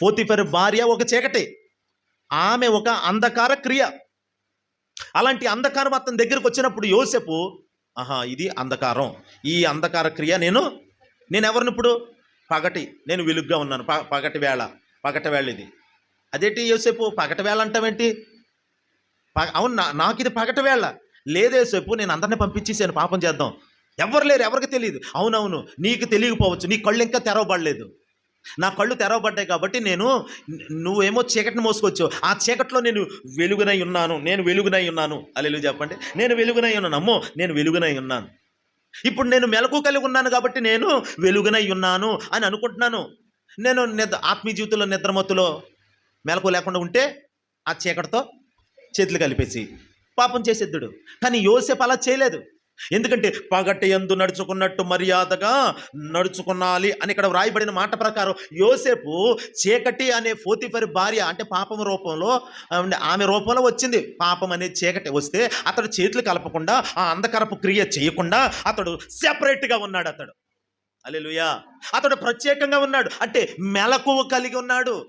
Potiphar భార్య ఒక చీకటి. ఆమె ఒక అంధకార క్రియ. అలాంటి అంధకారం అతని దగ్గరికి వచ్చినప్పుడు యోసెపు ఆహా ఇది అంధకారం. ఈ అంధకార క్రియ నేను నేను ఎవరిని ఇప్పుడు? పగటి. నేను వెలుగ్గా ఉన్నాను. ప పగటి వేళ. పగటి వేళ ఇది. అదేంటి యోసేపు? పగటి వేళ అంటావేంటి? పగ అవును నా నాకు ఇది పగటి వేళ. లేదే యోసేపు నేను అందరిని పంపించేసాను పాపం చేద్దాం. ఎవరు లేరు? ఎవరికి తెలియదు అవునవును నీకు తెలియకపోవచ్చు. నీ కళ్ళు ఇంకా తెరవబడలేదు. నా కళ్ళు తెరవబడ్డాయి కాబట్టి నేను నువ్వేమో చీకటిని మోసుకొచ్చావు. ఆ చీకట్లో నేను వెలుగునై ఉన్నాను. నేను వెలుగునై ఉన్నాను. అల్లెలు చెప్పండి. నేను వెలుగునై ఉన్నాను. అమ్మో నేను వెలుగునై ఉన్నాను. ఇప్పుడు నేను మెలకు కలిగి ఉన్నాను కాబట్టి నేను వెలుగునై ఉన్నాను అని అనుకుంటున్నాను. నేను నిద్ర ఆత్మీయ జీవితంలో నిద్రమత్తులో మెలకు లేకుండా ఉంటే ఆ చీకటితో చేతులు కలిపేసి పాపం చేసేద్దుడు. కానీ యోసేపు అలా చేయలేదు. ఎందుకంటే పగటి ఎందు నడుచుకున్నట్టు మర్యాదగా నడుచుకున్నాలి అని ఇక్కడ వ్రాయబడిన మాట ప్రకారం యోసేపు చీకటి అనే ఫోతిఫరి భార్య అంటే పాపం రూపంలో ఉండే ఆమె రూపంలో వచ్చింది. పాపం అనే చీకటి వస్తే అతడు చేతులు కలపకుండా ఆ అంధకరపు క్రియ చేయకుండా అతడు సెపరేట్గా ఉన్నాడు అతడు. అలెలుయా అతడు ప్రత్యేకంగా ఉన్నాడు. అంటే మెలకువ కలిగి ఉన్నాడు.